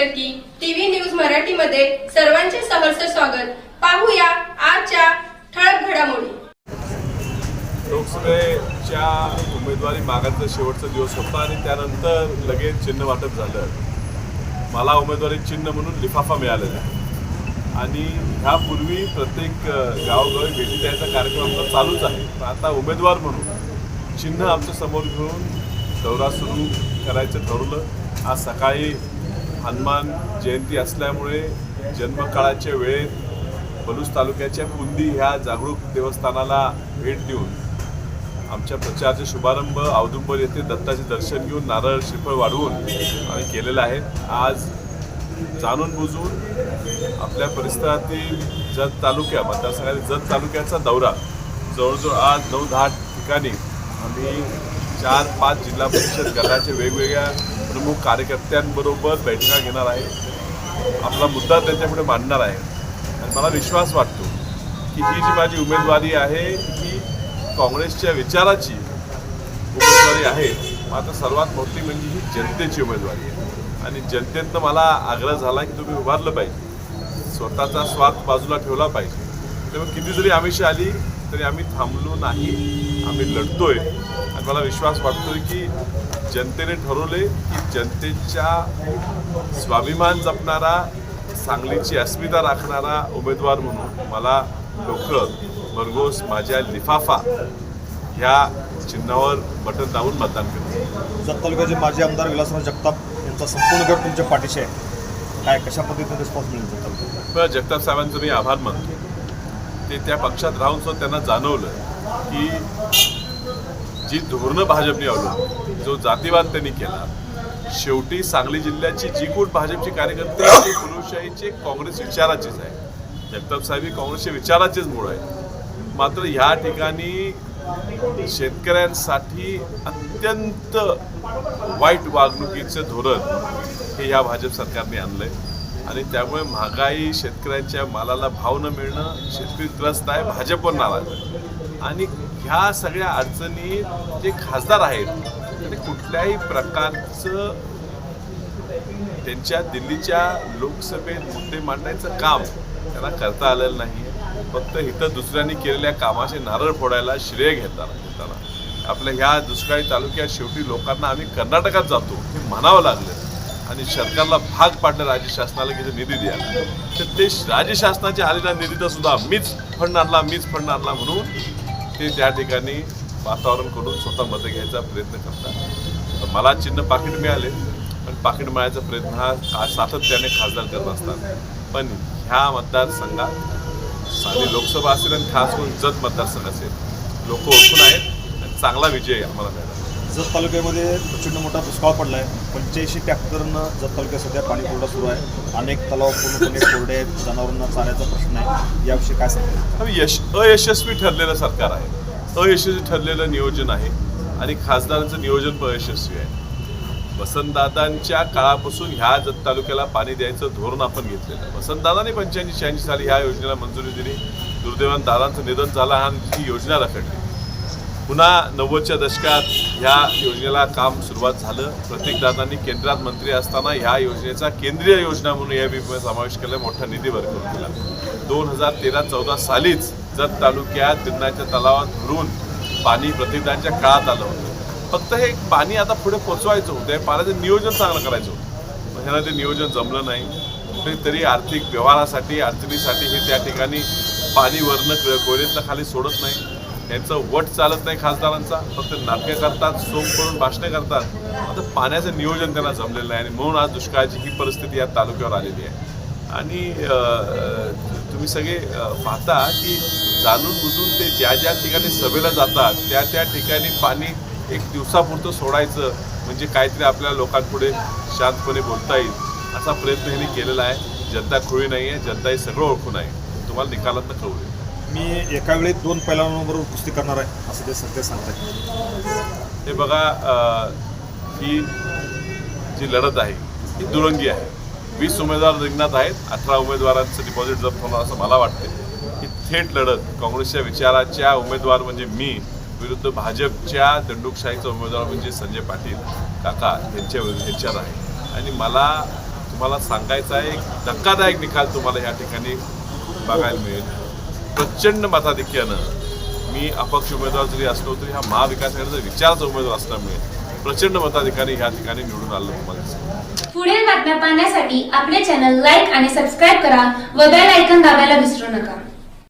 म्हटलं की TV news मराठीमध्ये सर्वांचे सहर्ष स्वागत. पाहूया आजच्या ठळक घडामोडी. लोकसभेच्या उमेदवारी मागाचा शेवटचा दिवस होता आणि त्यानंतर लगेच चिन्ह वाटप झालं. मला उमेदवारी चिन्ह म्हणून लिफाफा मिळालेला आहे. आणि ह्यापूर्वी प्रत्येक अ, गावोगावी भेटी द्यायचा कार्यक्रम आमचा चालूच आहे. पण आता उमेदवार म्हणून चिन्ह आमच्यासमोर घेऊन दौरा सुरू करायचं ठरवलं. आज सकाळी हनुमान जयंती असल्यामुळे जन्मकाळाच्या वेळेत पलूस तालुक्याच्या कुंदी ह्या जागरूक देवस्थानाला भेट देऊन आमच्या प्रचारचे शुभारंभ औदुंबर येथे दत्ताचे दर्शन घेऊन नारळ श्रीफळ वाढवून आम्ही केलेलं आहे आज जाणून बुजून आपल्या परिसरातील जत तालुक्या मतदारसंघातील जत तालुक्याचा दौरा. जवळजवळ आज नऊ दहा ठिकाणी आम्ही चार पाच जिल्हा परिषद गटाच्या वेगवेगळ्या प्रमुख कार्यकर्त्यांबरोबर बैठका घेणार आहे. आपला मुद्दा त्यांच्यापुढे मांडणार आहे. आणि मला विश्वास वाटतो की ही जी माझी उमेदवारी आहे ही काँग्रेसच्या विचाराची उमेदवारी आहे. मात्र सर्वात मोठी म्हणजे ही जनतेची उमेदवारी आहे. आणि जनतेतनं मला आग्रह झाला की तुम्ही उभारलं पाहिजे. स्वतःचा स्वार्थ बाजूला ठेवला पाहिजे. तेव्हा किती जरी आमिष आली तरी आम्ही थांबलो नाही. आम्ही लढतोय. आणि मला विश्वास वाटतोय की जनतेने ठरवले की जनतेच्या स्वाभिमान जपणारा सांगलीची अस्मिता राखणारा उमेदवार म्हणून मला लोक भरघोस माझ्या लिफाफा ह्या चिन्हावर बटन दाबून मतदान करतील. जत तालुक्याचे माजी आमदार विलासराव जगताप यांचा संपूर्ण गट तुमच्या पाठीशी आहे. काय कशा पद्धतीने रिस्पॉन्स मिळेल जगताप साहेबांचं मी आभार मानतो. ते त्या पक्षात राहून सुद्धा त्यांना जाणवलं की जी धोरणं भाजपने अवलंबली जो जातीवाद त्यांनी केला शेवटी सांगली जिल्ह्याची जी कोण भाजपचे कार्यकर्ते आहेत, ते काँग्रेस विचाराचेच आहे जगताप साहेब ही काँग्रेसच्या विचाराचेच मूळ आहे मात्र ह्या ठिकाणी शेतकऱ्यांसाठी अत्यंत वाईट वागणुकीचं धोरण हे ह्या भाजप सरकारने आणलंय. आणि त्यामुळे महागाई शेतकऱ्यांच्या मालाला भाव न मिळणं शेतकरी त्रस्त आहे भाजपवर नाराज आहे. आणि ह्या सगळ्या अडचणी जे खासदार आहेत आणि कुठल्याही प्रकारचं त्यांच्या दिल्लीच्या लोकसभेत मुद्दे मांडायचं काम त्यांना करता आलेलं नाही. फक्त इथं दुसऱ्यांनी केलेल्या कामाचे नारळ फोडायला श्रेय घेताना घेताना. आपल्या ह्या दुष्काळी तालुक्यात शेवटी लोकांना आम्ही कर्नाटकात जातो हे म्हणावं लागलं. आणि सरकारला भाग पाडलं राज्य शासनाला की निधी द्या तर ते राज्य शासनाच्या आलेल्या निधीचा सुद्धा मीच फंड आणला मीच फंड आणला म्हणून ते त्या ठिकाणी वातावरण करून स्वतः मतं घ्यायचा प्रयत्न करतात. तर मला चिन्ह पाकिट मिळाले पण पाकिट मिळायचा प्रयत्न हा हा सातत्याने खासदार करत असतात. पण ह्या मतदारसंघात साधी लोकसभा असेल आणि खास करून जत मतदारसंघ असेल लोक ओळखून आहेत आणि चांगला विजय आम्हाला मिळाला. जत तालुक्यामध्ये प्रचंड मोठा दुष्काळ पडला आहे पंच्याऐंशी टॅक्टरनं जत तालुक्यात सध्या पाणी पुरवठा सुरू आहे. अनेक तलाव पूर्णपणे कोरडे आहेत. जनावरांना चाऱ्याचा प्रश्न आहे. याविषयी काय सांगतो यश अयशस्वी ठरलेलं सरकार आहे. अयशस्वी ठरलेलं नियोजन आहे. आणि खासदारांचं नियोजन पण अयशस्वी आहे. वसंतदादांच्या काळापासून ह्या जत तालुक्याला पाणी द्यायचं धोरण आपण घेतलेलं आहे. पंच्याऐंशी शहाऐंशी साली ह्या योजनेला मंजुरी दिली. दुर्दैवान दादांचं निधन झालं आणि ही योजना रखडली. पुन्हा नव्वदच्या दशकात ह्या योजनेला काम सुरुवात झालं. प्रतीकदादांनी केंद्रात मंत्री असताना ह्या योजनेचा केंद्रीय योजना म्हणून या बीपीमध्ये समावेश केला मोठा निधी वर्ग केला दोन हजार तेरा चौदा सालीच जत तालुक्यात बिरणाच्या तलावात भरून पाणी प्रतीकदादांच्या काळात आलं होतं. फक्त हे पाणी आता पुढे पोचवायचं होतं हे पाण्याचं नियोजन चांगलं करायचं होतं. पण ह्यांना ते नियोजन जमलं नाही. कुठेतरी आर्थिक व्यवहारासाठी अडचणीसाठी हे त्या ठिकाणी पाणी वरनं कोयरेतनं खाली सोडत नाही. यांचं वट चालत नाही खासदारांचा फक्त नाटकं करतात सोम करून भाषणं करतात. आता पाण्याचं नियोजन त्यांना जमलेलं नाही आणि म्हणून आज दुष्काळाची ही परिस्थिती या तालुक्यावर आलेली आहे. आणि तुम्ही सगळे पाहता की जाणून बुजून ते ज्या ज्या ठिकाणी सभेला जातात त्या त्या ठिकाणी पाणी एक दिवसापुरतं सोडायचं म्हणजे काहीतरी आपल्या लोकांपुढे शांतपणे बोलता येईल असा प्रयत्न ह्यांनी केलेला आहे. जनता खुळी नाही आहे जनता हे सगळं ओळखून आहे तुम्हाला निकालात कळू येईल मी एका वेळी दोन पैलवानांबरोबर कुस्ती करणार आहे असं ते सध्या सांगताय हे बघा ही जी लढत आहे ही दुरंगी आहे. वीस उमेदवार रिंगणात आहेत अठरा उमेदवारांचं डिपॉझिट जप्त होणार असं मला वाटते ही थेट लढत काँग्रेसच्या विचाराच्या उमेदवार म्हणजे मी विरुद्ध भाजपच्या दंडुकशाहीचा उमेदवार म्हणजे संजय पाटील काका यांच्या यांच्यावर आहे. आणि मला तुम्हाला सांगायचा आहे एक धक्कादायक निकाल तुम्हाला ह्या ठिकाणी बघायला मिळेल. प्रचंड मताधिक्यानं मी अपक्ष उमेदवार जरी असलो तरी हा महाविकास आघाडीचा विचाराचा उमेदवार असल्यामुळे प्रचंड मताधिकारी ह्या ठिकाणी निवडून आलं तुम्हाला पुढील बातम्या पाहण्यासाठी आपले चॅनल लाईक आणि सबस्क्राईब करा व बेल आयकन दाबायला विसरू नका.